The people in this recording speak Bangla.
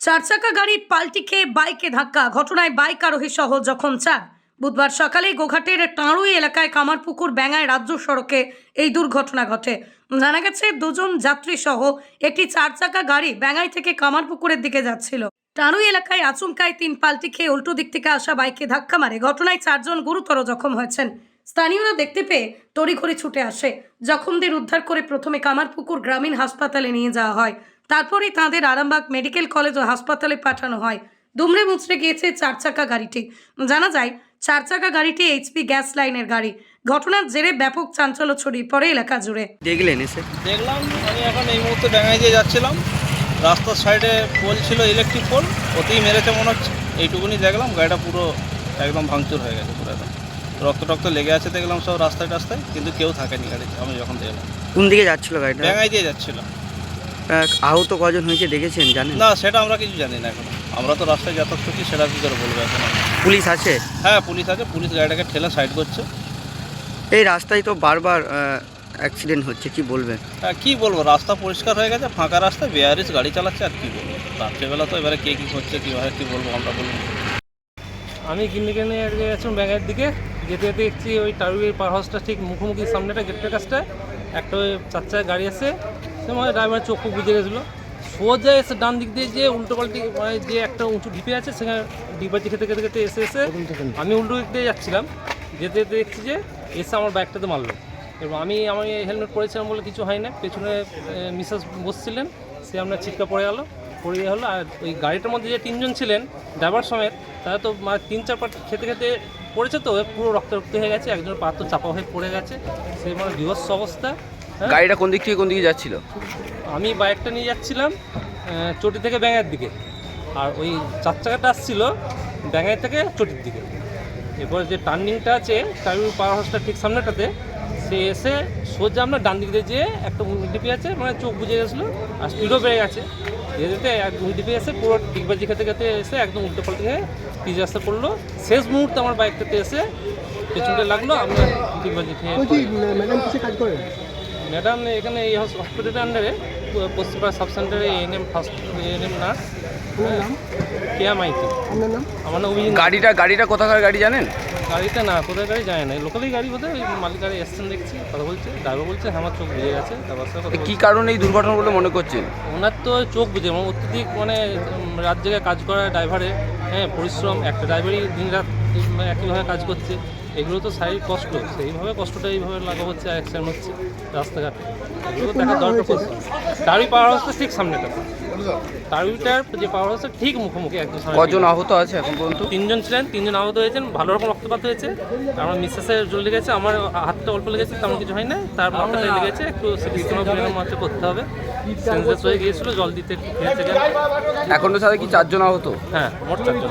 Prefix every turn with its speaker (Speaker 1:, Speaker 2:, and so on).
Speaker 1: চার চাকা গাড়ি পাল্টি খেয়ে বাইকে ধাক্কা। ঘটনায় বাইক আরোহী সহ জখম চার। বুধবার সকালে গোঘাটের টাঁড়ুই এলাকায় কামারপুকুর ব্যাঙায় রাজ্য সড়কে এই দুর্ঘটনা ঘটে। জানা গেছে, দুজন যাত্রী সহ একটি চার চাকা গাড়ি ব্যাঙাই থেকে কামারপুকুরের দিকে যাচ্ছিল। টাঁড়ুই এলাকায় আচমকায় তিন পাল্টি খেয়ে উল্টো দিক থেকে আসা বাইকে ধাক্কা মারে। ঘটনায় চারজন গুরুতর জখম হয়েছেন। স্থানীয়রা দেখতে পেয়ে তড়িঘড়ি ছুটে আসে। জখমদের উদ্ধার করে প্রথমে কামারপুকুর গ্রামীণ হাসপাতালে নিয়ে যাওয়া হয়। তারপরেই তাঁদের আরামবাগ মেডিকেল কলেজ ও হাসপাতালে পাঠানো হয়। দুমড়ে মুচড়ে গিয়েছে চার চাকা গাড়িটি। জানা যায় চার চাকা গাড়িটি এইচপি গ্যাস লাইনের গাড়ি। ঘটনার জেরে ব্যাপক চাঞ্চল্য ছড়িয়ে পড়ে এলাকা জুড়ে।
Speaker 2: দেখলেন এসে?
Speaker 3: দেখলাম আমি এখন এই মুহূর্তে ব্যাঙাই দিয়ে যাচ্ছিলাম। রাস্তার সাইডে পোল ছিল ইলেকট্রিক পোল। ওতেই মেরেছে মনে হচ্ছে। এইটুকুনি দেখলাম গাড়িটা পুরো একদম ভাঙচুর হয়ে গেছে পুরো একদম। রক্ত টক্ত লেগে আছে দেখলাম সব রাস্তায় রাস্তায় কিন্তু কেউ থাকেনি গাড়িতে। আমি যখন দেখলাম।
Speaker 2: কোন দিকে যাচ্ছিল গাড়িটা?
Speaker 3: ব্যাঙাই দিয়ে যাচ্ছিলাম
Speaker 2: আহ, আহত কজন হয়েছে দেখেছেন জানেন?
Speaker 3: না সেটা আমরা কিছু জানি না এখন। আমরা তো রাস্তায় যাতায়াত করছি সেটা কী করে বলব এখন?
Speaker 2: পুলিশ আছে?
Speaker 3: হ্যাঁ পুলিশ আছে। পুলিশ গাড়িটাকে ঠেলে সাইড করছে।
Speaker 2: এই রাস্তায় তো বারবার অ্যাক্সিডেন্ট হচ্ছে কি বলবেন?
Speaker 3: হ্যাঁ কী বলব? রাস্তা পরিষ্কার হয়ে গেছে ফাঁকা রাস্তায় বেয়ারিস গাড়ি চালাচ্ছে আর কী বলব? রাত্রেবেলা তো এবারে কে কী করছে কীভাবে কী বলব আমরা বলব
Speaker 4: আমি কিনতে নিয়ে আজকে যাচ্ছিলাম ব্যাঙের দিকে। যেতে যেতে দেখছি ওই টারুয়ের পার হাউসটা ঠিক মুখোমুখি সামনেটা গেটের কাছটা একটা ওই চার চাকা গাড়ি আছে সে মানে ড্রাইভার চোখ খুব বুঝে গেছিল। সোজা এসে ডান দিক দিয়ে যে উল্টো পাল্টি মানে যে একটা উঁচু ডিপে আছে সেখানে ডিপার দিকে থেকে থেকে এসে এসে আমি উল্টো দিক দিয়ে যাচ্ছিলাম। যেতে যেতে দেখছি যে এসে আমার বাইকটাতে মারলো। এবার আমি আমি হেলমেট পরেছিলাম বলে কিছু হয় না। পেছনে মিসাস বসছিলেন সে আপনার ছিটকা পড়ে গেলো। পড়ে গিয়ে হলো আর ওই গাড়িটার মধ্যে যে তিনজন ছিলেন ড্রাইভার সমেত তারা তো মানে তিন চার পাট খেতে খেতে পড়েছে তো পুরো রক্ত রক্ত হয়ে গেছে একজন পা তো চাপা হয়ে পড়ে গেছে। সেই মানে বিভৎস অবস্থা হ্যাঁ।
Speaker 2: গাড়িটা কোন দিক থেকে কোন দিকে যাচ্ছিল?
Speaker 4: আমি বাইকটা নিয়ে যাচ্ছিলাম চটি থেকে ব্যাঙের দিকে। আর ওই চার চাকাটা আসছিল ব্যাঙের থেকে চটির দিকে। এরপর যে টার্নিংটা আছে টার্নিং পাওয়ার হাউসটা ঠিক সামনেটাতে সে এসে সোজা আমরা ডান দিক দিয়ে যেয়ে একটা ডিপি আছে মানে চোখ বুঝে গেছিল আর স্পিডও বেড়ে গেছে। যেতে যেতে এক ডিপি এসে পুরো ডিগবাজি খেতে খেতে এসে একদম উল্টো পাল্টে গিয়ে পিজ রাস্তা পড়ল শেষ মুহূর্তে আমার বাইকটাতে এসে পেছনটা লাগল আমি ডিগবাজি খেয়ে
Speaker 5: ম্যাডাম কাজ করেন
Speaker 4: ম্যাডাম এখানে এই হসপিটালের আন্ডারে পশ্চিমপাড়া সাব সেন্টারে ANM first ANM nurse Keya Maity আমার নাম অভিজিৎ।
Speaker 2: গাড়িটা গাড়িটা কোথাকার গাড়ি জানেন?
Speaker 4: গাড়িতে না কোথায় গাড়ি যায় না লোকালই গাড়ি বোধহয় ওই মালিক গাড়ি এসছেন দেখছি কথা বলছে ড্রাইভার বলছে হ্যাঁ আমার চোখ বুঝে গেছে তারপর সাথে
Speaker 2: কি কারণে এই দুর্ঘটনা বলে মনে করছেন?
Speaker 4: ওনার তো চোখ বুঝে মানে অত্যধিক মানে রাত জায়গায় কাজ করা ড্রাইভারে হ্যাঁ পরিশ্রম একটা ড্রাইভারই দিন রাত একইভাবে কাজ করছে এগুলো তো শারীরিক কষ্ট। সেইভাবে কষ্টটা এইভাবে লাগা হচ্ছে অ্যাক্সিডেন্ট হচ্ছে রাস্তাঘাটে। এগুলো দেখা দরকার পড়ছে। টাড়ি পাওয়ার হাউসটা ঠিক সামনেটা। টাড়িটার যে পাওয়ার হাউসটা ঠিক মুখোমুখি একদম সামনে।
Speaker 2: কজন আহত আছে এখন পর্যন্ত?
Speaker 4: তিনজন ছিলেন তিনজন আহত হয়েছেন ভালো রকম রক্তপাত হয়েছে। আমার মিসেসের জল লেগেছে আমার হাতটা অল্প লেগেছে তেমন কিছু হয় না তার মাথাটাই লেগেছে একটু স্ক্যান করতে হবে। সেন্সাস হয়ে গিয়েছিল জল দিতে
Speaker 2: এখন তো সাথে কি চারজন আহত?
Speaker 4: হ্যাঁ মোট চারজন